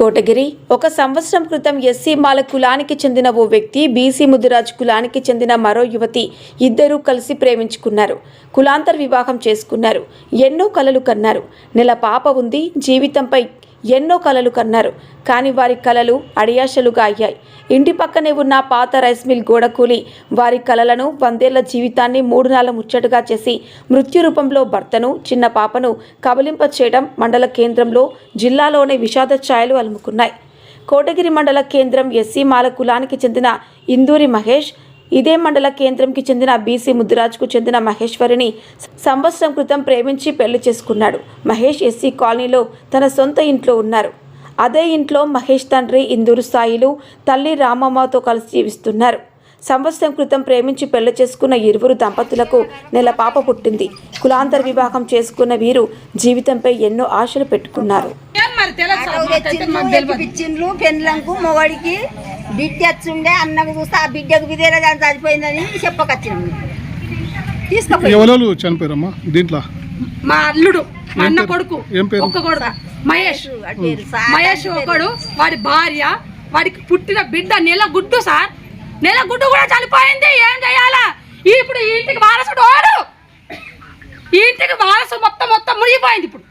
కోటగిరి. ఒక సంవత్సరం క్రితం ఎస్సీ మాల కులానికి చెందిన ఓ వ్యక్తి బీసీ ముదిరాజ్ కులానికి చెందిన మరో యువతి ఇద్దరూ కలిసి ప్రేమించుకున్నారు. కులాంతర వివాహం చేసుకున్నారు. ఎన్నో కలలు కన్నారు. నెల పాప ఉంది. జీవితంపై ఎన్నో కలలు కన్నారు. కానీ వారి కలలు అడియాశలుగా అయ్యాయి. ఇంటి పక్కనే ఉన్న పాత రైస్ మిల్ గోడ కూలి వారి కలలను వందేళ్ళ జీవితాన్ని మూడు నాళ్ళ ముచ్చటగా చేసి మృత్యు రూపంలో భర్తను చిన్న పాపను కబలింప చేయడం మండల కేంద్రంలో జిల్లాలోనే విషాద ఛాయలు అలుముకున్నాయి. కోటగిరి మండల కేంద్రం ఎస్సీ మాల కులానికి చెందిన ఇందూరి మహేష్ ఇదే మండల కేంద్రంకి చెందిన బీసీ ముద్దురాజ్కు చెందిన మహేశ్వరిని సంవత్సరం క్రితం ప్రేమించి పెళ్ళి చేసుకున్నాడు. మహేష్ ఎస్సీ కాలనీలో తన సొంత ఇంట్లో ఉన్నారు. అదే ఇంట్లో మహేష్ తండ్రి ఇందూరు సాయిలు తల్లి రామమ్మతో కలిసి జీవిస్తున్నారు. సంవత్సరం క్రితం ప్రేమించి పెళ్ళి చేసుకున్న ఇరువురు దంపతులకు నెల పాప పుట్టింది. కులాంతర వివాహం చేసుకున్న వీరు జీవితంపై ఎన్నో ఆశలు పెట్టుకున్నారు. మొగడికి బిడ్డ వచ్చుండే అన్నకు చూస్తే ఆ బిడ్డకు విధేర దాని చనిపోయిందని చెప్పకొచ్చినాం. తీసుకుపోయి. చనిపోయారమ్మా దీంట్లో? మా అల్లుడు మా అన్న? కొడుకు? ఒక్క కొడుకు మహేష్. మహేష్ ఒకడు వాడి భార్య వాడికి పుట్టిన బిడ్డ నెల గుడ్డు సార్. నెల గుడ్డు కూడా చనిపోయింది ఏం చేయాలా? ఇప్పుడు ఈ ఇంటికి వారసుడు వాడు. ఈ ఇంటికి వారసు మొత్తం మొత్తం మునిగిపోయింది ఇప్పుడు.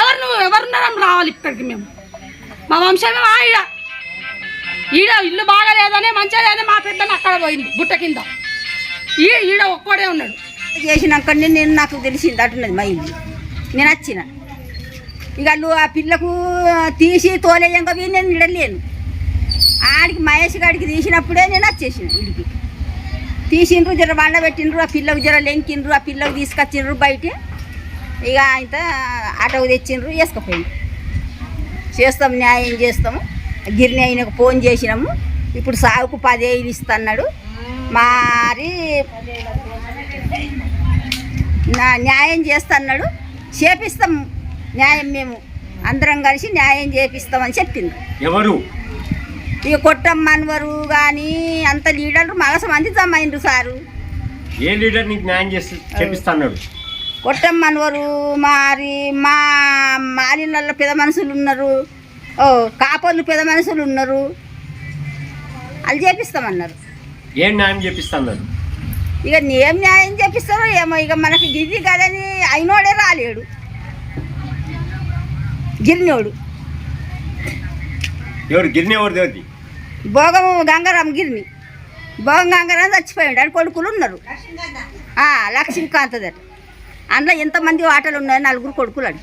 ఎవరు నువ్వు ఎవరున్నారని రావాలి ఇక్కడికి మేము. మా వంశమే మా ఈడ ఇల్లు బాగలేదని మంచిగా లేదని మా పెద్దని అక్కడ పోయింది గుట్ట కింద. ఈ ఈడ ఒక్కడే ఉన్నాడు. చేసినాక నేను నాకు తెలిసింది అటున్నది మా ఇల్లు. నేను వచ్చిన. ఇక ఆ పిల్లకు తీసి తోలేయంగా పోయి నేను నిడలేను. ఆడికి మహేష్ గాడికి తీసినప్పుడే నేను వచ్చేసిన ఇంటికి. తీసిండ్రు జర బండ పెట్టిండ్రు ఆ పిల్లకు జర లెంకిండ్రు ఆ పిల్లకు తీసుకొచ్చిండ్రు బయట. ఇక ఆయన ఆటోకు తెచ్చిండ్రు వేసుకుపోయింది. చేస్తాం న్యాయం చేస్తాము. గిరిని ఆయనకు ఫోన్ చేసినాము. ఇప్పుడు సాగుకు పదేళ్ళు ఇస్తున్నాడు. మరి నా న్యాయం చేస్తున్నాడు. చేపిస్తాం న్యాయం మేము. అందరం కలిసి న్యాయం చేపిస్తామని చెప్పింది ఎవరు? ఇక కొట్టమ్మన్వరు కానీ అంత లీడర్లు మగస మంది జమైండ్రు సారు. ఏ లీడర్ నీకు న్యాయం చేసి చెప్పిస్తాడు కొట్టమ్మన్వరు మరి మా మాలిళ్ళల్లో పెద్ద మనుషులు ఉన్నారు. ఓ కాపర్లు పెద్ద మనుషులు ఉన్నారు. వాళ్ళు చేపిస్తామన్నారు. ఏం న్యాయం చేపిస్తాడు ఇక ఏం న్యాయం చేపిస్తారో ఏమో ఇక మనకి గిరి కదని అయినోడే రాలేడు. గిరినోడు. ఎవరు? గిరిని ఎవరు దేవతి? భోగము గంగారాం గిరిని. భోగం గంగారాం చచ్చిపోయాడు. అని కొడుకులు ఉన్నారు. లక్ష్మీకాంత్ దట అందులో ఎంతమంది ఆటలు ఉన్నాయి నలుగురు కొడుకులు అడు